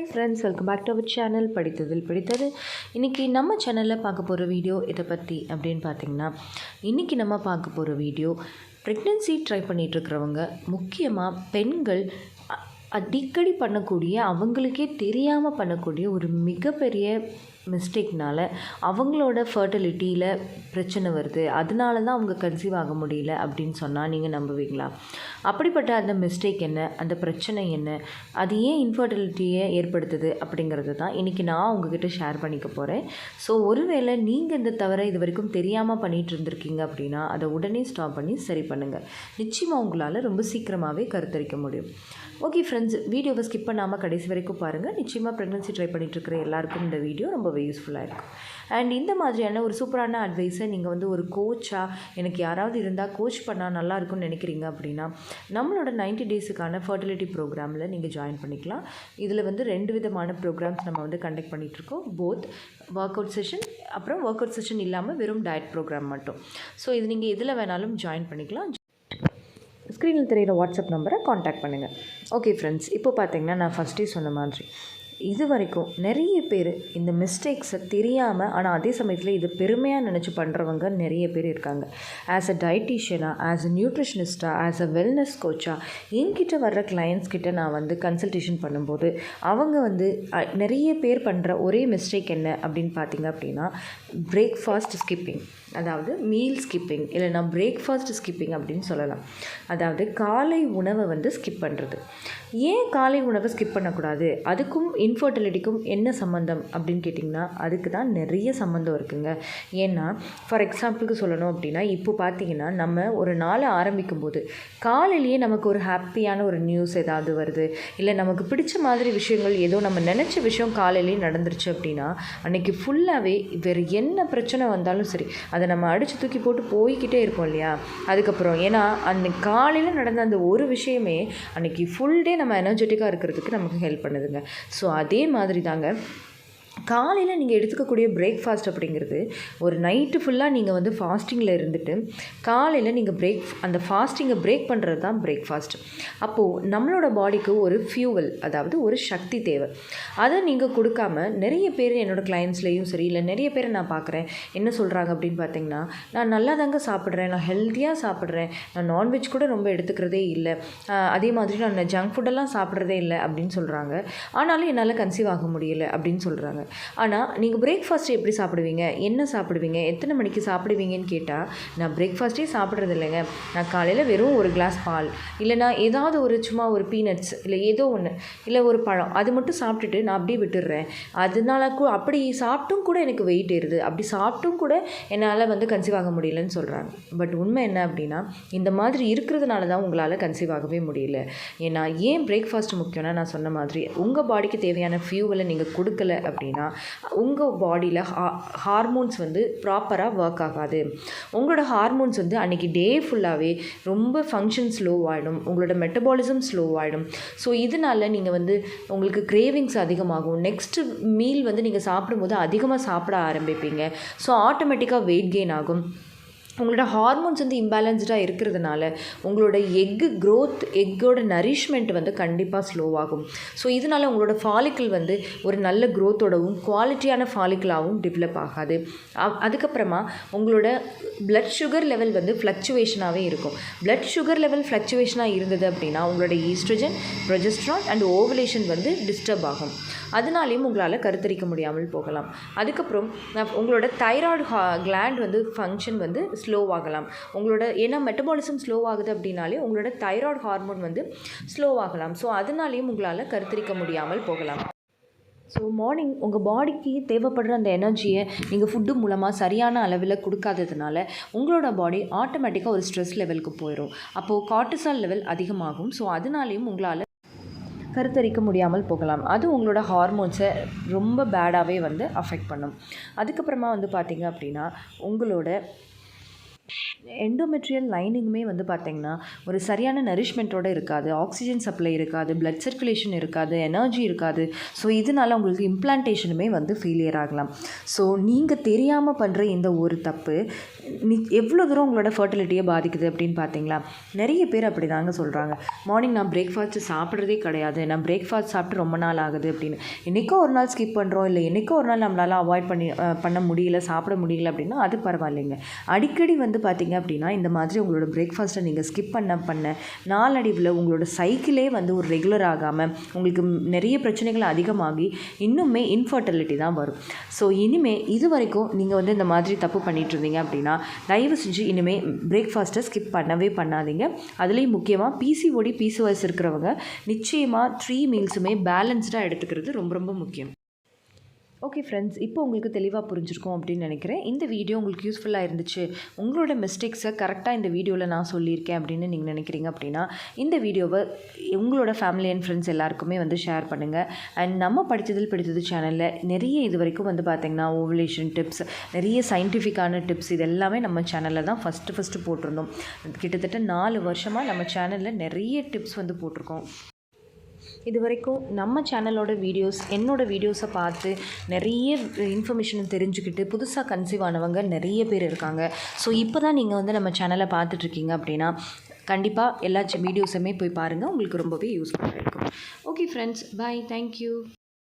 Hi friends welcome back to our channel படித்ததில் பிடித்தது. இன்றைக்கி நம்ம சேனலில் பார்க்க போகிற வீடியோ இதை பற்றி அப்படின்னு பார்த்தீங்கன்னா இன்றைக்கி நம்ம பார்க்க போகிற வீடியோ ப்ரெக்னென்சி ட்ரை பண்ணிகிட்ருக்கிறவங்க முக்கியமாக பெண்கள் அடிக்கடி பண்ணக்கூடிய அவங்களுக்கே தெரியாமல் பண்ணக்கூடிய ஒரு மிகப்பெரிய மிஸ்டேக்னால் அவங்களோட ஃபர்டிலிட்டியில் பிரச்சனை வருது. அதனால தான் அவங்க கன்சீவ் ஆக முடியல அப்படின்னு சொன்னால் நீங்கள் நம்புவீங்களா? அப்படிப்பட்ட அந்த மிஸ்டேக் என்ன? அந்த பிரச்சனை என்ன? அது ஏன் இன்ஃபர்டிலிட்டியை ஏற்படுத்துது அப்படிங்கிறது தான் இன்றைக்கி நான் உங்ககிட்ட ஷேர் பண்ணிக்க போகிறேன் ஸோ ஒருவேளை நீங்கள் இந்த தவிர இது வரைக்கும் தெரியாமல் பண்ணிகிட்டு இருந்திருக்கீங்க அப்படின்னா அதை உடனே ஸ்டாப் பண்ணி சரி பண்ணுங்கள் நிச்சயமாக உங்களால் ரொம்ப சீக்கிரமாகவே கருத்தரிக்க முடியும். ஓகே ஃப்ரெண்ட்ஸ் வீடியோவை ஸ்கிப் பண்ணாமல் கடைசி வரைக்கும் பாருங்கள் நிச்சயமாக ப்ரெக்னன்சி ட்ரை பண்ணிட்டு இருக்கிற எல்லாருக்கும் இந்த வீடியோ ரொம்பவே யூஸ்ஃபுல்லாக இருக்கும் அண்ட் இந்த மாதிரியான ஒரு சூப்பரான அட்வைஸை நீங்கள் வந்து ஒரு கோச்சாக எனக்கு யாராவது இருந்தால் கோச் பண்ணால் நல்லா இருக்கும்னு நினைக்கிறீங்க அப்படின்னா நம்மளோட 90 டேஸுக்கான ஃபர்டிலிட்டி ப்ரோக்ராமில் நீங்கள் ஜாயின் பண்ணிக்கலாம். இதில் வந்து ரெண்டு விதமான ப்ரோக்ராம்ஸ் நம்ம வந்து கண்டக்ட் பண்ணிகிட்ருக்கோம் போத் ஒர்க் அவுட் செஷன் அப்புறம் ஒர்க் அவுட் செஷன் இல்லாமல் வெறும் டயட் ப்ரோக்ராம் மட்டும். ஸோ இது நீங்கள் எதில் வேணாலும் ஜாயின் பண்ணிக்கலாம். ஸ்க்ரீனில் தெரியிற வாட்ஸ்அப் நம்பரை காண்டாக்ட் பண்ணுங்கள் ஓகே ஃப்ரெண்ட்ஸ் இப்போ பார்த்தீங்கன்னா நான் ஃபஸ்ட்டே சொன்ன மாதிரி இது வரைக்கும் நிறைய பேர் இந்த மிஸ்டேக்ஸை தெரியாமல் ஆனால் அதே சமயத்தில் இது பெருமையாக நினச்சி பண்ணுறவங்க நிறைய பேர் இருக்காங்க. ஆஸ் அ டயட்டீஷியனாக ஆஸ் அ நியூட்ரிஷனிஸ்டாக ஆஸ் அ வெல்னஸ் கோச்சாக என்கிட்ட வர்ற கிளையண்ட்ஸ் கிட்ட நான் வந்து கன்சல்டேஷன் பண்ணும்போது அவங்க வந்து நிறைய பேர் பண்ணுற ஒரே மிஸ்டேக் என்ன அப்படின்னு பார்த்தீங்க அப்படின்னா பிரேக்ஃபாஸ்ட் ஸ்கிப்பிங் அதாவது மீல் ஸ்கிப்பிங் இல்லைனா பிரேக்ஃபாஸ்ட் ஸ்கிப்பிங் அப்படின்னு சொல்லலாம். அதாவது காலை உணவை வந்து ஸ்கிப் பண்ணுறது ஏன் காலை உணவை ஸ்கிப் பண்ணக்கூடாது? அதுக்கும் இன்ஃபர்டிலிட்டிக்கும் என்ன சம்மந்தம் அப்படின்னு கேட்டிங்கன்னா அதுக்கு தான் நிறைய சம்மந்தம் இருக்குங்க. ஏன்னா ஃபார் எக்ஸாம்பிளுக்கு சொல்லணும் அப்படின்னா இப்போ பார்த்தீங்கன்னா நம்ம ஒரு நாளை ஆரம்பிக்கும் போது காலையிலேயே நமக்கு ஒரு ஹாப்பியான ஒரு நியூஸ் ஏதாவது வருது. இல்லை நமக்கு பிடிச்ச மாதிரி விஷயங்கள் ஏதோ நம்ம நினச்ச விஷயம் காலையிலேயே நடந்துருச்சு அப்படின்னா அன்றைக்கி ஃபுல்லாகவே வேறு என்ன பிரச்சனை வந்தாலும் சரி அதை நம்ம அடித்து தூக்கி போட்டு போய்க்கிட்டே இருப்போம் இல்லையா? அதுக்கப்புறம் ஏன்னா அந்த காலையில் நடந்த அந்த ஒரு விஷயமே அன்னைக்கு ஃபுல் டே நம்ம எனர்ஜெட்டிக்காக இருக்கிறதுக்கு நமக்கு ஹெல்ப் பண்ணுதுங்க. ஸோ அதே மாதிரி தாங்க காலையில் நீங்கள் எடுத்துக்கக்கூடிய பிரேக்ஃபாஸ்ட் அப்படிங்கிறது ஒரு நைட்டு ஃபுல்லாக நீங்கள் வந்து ஃபாஸ்டிங்கில் இருந்துட்டு காலையில் நீங்கள் பிரேக் அந்த ஃபாஸ்டிங்கை பிரேக் பண்ணுறது தான் பிரேக்ஃபாஸ்ட் அப்போது நம்மளோட பாடிக்கு ஒரு ஃபியூவல் அதாவது ஒரு சக்தி தேவை. அதை நீங்கள் கொடுக்காம நிறைய பேர் என்னோடய கிளைண்ட்ஸ்லேயும் சரி இல்லை நிறைய பேரை நான் பார்க்குறேன் என்ன சொல்கிறாங்க அப்படின்னு பார்த்தீங்கன்னா நான் நல்லா தாங்க சாப்பிட்றேன் நான் ஹெல்த்தியாக சாப்பிட்றேன் நான் நான்வெஜ் கூட ரொம்ப எடுத்துக்கிறதே இல்லை அதே மாதிரி நான் ஜங்க் ஃபுட்டெல்லாம் சாப்பிட்றதே இல்லை அப்படின்னு சொல்கிறாங்க ஆனாலும் என்னால் கன்சீவ் ஆக முடியல அப்படின்னு சொல்கிறாங்க ஆனால் நீங்கள் பிரேக்ஃபாஸ்ட் எப்படி சாப்பிடுவீங்க? என்ன சாப்பிடுவீங்க? எத்தனை மணிக்கு சாப்பிடுவீங்கன்னு கேட்டால் நான் பிரேக்ஃபாஸ்ட்டே சாப்பிட்றது இல்லைங்க. நான் காலையில் வெறும் ஒரு கிளாஸ் பால். இல்லைனா ஏதாவது ஒரு சும்மா ஒரு பீனட்ஸ் இல்லை ஏதோ ஒன்று இல்லை ஒரு பழம். அது மட்டும் சாப்பிட்டுட்டு நான் அப்படியே விட்டுடுறேன் அதனால அப்படி சாப்பிட்டும் கூட எனக்கு வெயிட் ஏறுது. அப்படி சாப்பிட்டும் கூட என்னால் வந்து கன்சீவ் ஆக முடியலன்னு சொல்கிறாங்க பட் உண்மை என்ன அப்படின்னா இந்த மாதிரி இருக்கிறதுனால தான் உங்களால் கன்சீவ் ஆகவே முடியல. ஏன்னா ஏன் பிரேக்ஃபாஸ்ட் முக்கியம்னா நான் சொன்ன மாதிரி உங்கள் பாடிக்கு தேவையான ஃபியூவலை நீங்கள் கொடுக்கல அப்படின்னா உங்கள் பாடியில் ஹா ஹார்மோன்ஸ் வந்து ப்ராப்பராக ஒர்க் ஆகாது. உங்களோட ஹார்மோன்ஸ் வந்து அன்றைக்கி டே ஃபுல்லாகவே ரொம்ப ஃபங்க்ஷன் ஸ்லோவாகிடும் உங்களோட மெட்டபாலிசம் ஸ்லோவாகிடும் ஸோ இதனால நீங்கள் வந்து உங்களுக்கு கிரேவிங்ஸ் அதிகமாகும். நெக்ஸ்ட்டு மீல் வந்து நீங்கள் சாப்பிடும்போது அதிகமாக சாப்பிட ஆரம்பிப்பீங்க. ஸோ ஆட்டோமேட்டிக்காக வெயிட் கெயின் ஆகும். உங்களோட ஹார்மோன்ஸ் வந்து இம்பேலன்ஸ்டாக இருக்கிறதுனால உங்களோட எக்கு க்ரோத் எக்கோட நரிஷ்மெண்ட் வந்து கண்டிப்பாக ஸ்லோவாகும் ஸோ இதனால் உங்களோட ஃபாலிக்கிள் வந்து ஒரு நல்ல க்ரோத்தோடவும் குவாலிட்டியான ஃபாலிக்கிளாகவும் டெவலப் ஆகாது. அதுக்கப்புறமா உங்களோட பிளட் சுகர் லெவல் வந்து ஃப்ளக்சுவேஷனாகவே இருக்கும். பிளட் சுகர் லெவல் ஃப்ளக்சுவேஷனாக இருந்தது அப்படின்னா உங்களோட ஈஸ்ட்ரஜன் ப்ரொஜெஸ்ட்ரான் அண்ட் ஓவலேஷன் வந்து டிஸ்டர்ப் ஆகும். அதனாலையும் உங்களால் கருத்தரிக்க முடியாமல் போகலாம். அதுக்கப்புறம் உங்களோட தைராய்டு ஹா கிளாண்ட் வந்து ஃபங்க்ஷன் வந்து ஸ்லோ ஸ்லோவாகலாம் உங்களோட ஏன்னா மெட்டபாலிசம் ஸ்லோ ஆகுது அப்படின்னாலே உங்களோட தைராய்டு ஹார்மோன் வந்து ஸ்லோ ஆகலாம். ஸோ அதனாலேயும் உங்களால் கருத்தரிக்க முடியாமல் போகலாம். ஸோ மார்னிங் உங்கள் பாடிக்கு தேவைப்படுற அந்த எனர்ஜியை நீங்கள் ஃபுட்டு மூலமாக சரியான அளவில் கொடுக்காததுனால உங்களோட பாடி ஆட்டோமேட்டிக்காக ஒரு ஸ்ட்ரெஸ் லெவலுக்கு போயிடும் அப்போது கார்டிசால் லெவல் அதிகமாகும். ஸோ அதனாலையும் உங்களால் கருத்தரிக்க முடியாமல் போகலாம். அது உங்களோட ஹார்மோன்ஸை ரொம்ப பேடாகவே வந்து அஃபெக்ட் பண்ணும். அதுக்கப்புறமா வந்து பார்த்திங்க அப்படின்னா உங்களோட எண்டோமெட்ரியல் லைனிங்குமே வந்து பார்த்திங்கன்னா ஒரு சரியான நரிஷ்மெண்ட்டோட இருக்காது. ஆக்சிஜன் சப்ளை இருக்காது. பிளட் சர்க்குலேஷன் இருக்காது. எனர்ஜி இருக்காது. ஸோ இதனால் உங்களுக்கு இம்ப்ளான்டேஷனுமே வந்து ஃபெயிலியர் ஆகலாம். ஸோ நீங்கள் தெரியாமல் பண்ணுற இந்த ஒரு தப்பு எவ்வளோ தூரம் உங்களோட ஃபர்டிலிட்டியை பாதிக்குது அப்படின்னு பார்த்தீங்களா நிறைய பேர் அப்படி தாங்க சொல்கிறாங்க மார்னிங் நான் பிரேக்ஃபாஸ்ட்டு சாப்பிட்றதே கிடையாது. நான் பிரேக்ஃபாஸ்ட் சாப்பிட்டு ரொம்ப நாள் ஆகுது அப்படின்னு. என்றைக்கோ ஒரு நாள் ஸ்கிப் பண்ணுறோம் இல்லை என்றைக்கோ ஒரு நாள் நம்மளால் அவாய்ட் பண்ணி பண்ண முடியல சாப்பிட முடியல அப்படின்னா அது பரவாயில்லைங்க. அடிக்கடி வந்து பார்த்தீங்க அப்படின்னா இந்த மாதிரி உங்களோட பிரேக்ஃபாஸ்ட்டை நீங்கள் ஸ்கிப் பண்ண பண்ண நாளடைவில் உங்களோட சைக்கிளே வந்து ஒரு ரெகுலர் ஆகாமல் உங்களுக்கு நிறைய பிரச்சனைகள் அதிகமாகி இன்னுமே இன்ஃபர்டிலிட்டி தான் வரும். ஸோ இனிமேல் இது வரைக்கும் நீங்கள் வந்து இந்த மாதிரி தப்பு பண்ணிகிட்டு இருந்தீங்க அப்படின்னா தயவு செஞ்சு இனிமேல் பிரேக்ஃபாஸ்ட்டை ஸ்கிப் பண்ணவே பண்ணாதீங்க. அதுலேயும் முக்கியமாக பிசிஓடி பிசிஓஎஸ் இருக்கிறவங்க நிச்சயமாக த்ரீ மீல்ஸுமே பேலன்ஸ்டாக எடுத்துக்கிறது ரொம்ப ரொம்ப முக்கியம். ஓகே ஃப்ரெண்ட்ஸ் இப்போ உங்களுக்கு தெளிவாக புரிஞ்சிருக்கும் அப்படின்னு நினைக்கிறேன். இந்த வீடியோ உங்களுக்கு யூஸ்ஃபுல்லாக இருந்துச்சு. உங்களோட மிஸ்டேக்ஸை கரெக்டாக இந்த வீடியோவில் நான் சொல்லியிருக்கேன் அப்படின்னு நீங்கள் நினைக்கிறீங்க அப்படின்னா இந்த வீடியோவை உங்களோட ஃபேமிலி அண்ட் ஃப்ரெண்ட்ஸ் எல்லாருக்குமே வந்து ஷேர் பண்ணுங்கள் அண்ட் நம்ம படித்ததில் படித்தது சேனலில் நிறைய இது வரைக்கும் வந்து பார்த்திங்கன்னா ஓவலேஷன் டிப்ஸ் நிறைய சயின்டிஃபிக்கான டிப்ஸ் இது எல்லாமே நம்ம சேனலில் தான் ஃபஸ்ட்டு ஃபஸ்ட்டு போட்டிருந்தோம். கிட்டத்தட்ட நாலு வருஷமாக நம்ம சேனலில் நிறைய டிப்ஸ் வந்து போட்டிருக்கோம். இது வரைக்கும் நம்ம சேனலோட வீடியோஸ் என்னோட வீடியோஸை பார்த்து நிறைய இன்ஃபர்மேஷன் தெரிஞ்சுக்கிட்டு புதுசாக கன்சீவ் ஆனவங்க நிறைய பேர் இருக்காங்க. ஸோ இப்போ தான் நீங்கள் வந்து நம்ம சேனலை பார்த்துட்ருக்கீங்க அப்படின்னா கண்டிப்பாக எல்லா வீடியோஸுமே போய் பாருங்கள் உங்களுக்கு ரொம்பவே யூஸ்ஃபுல்லாக இருக்கும். Okay friends bye thank you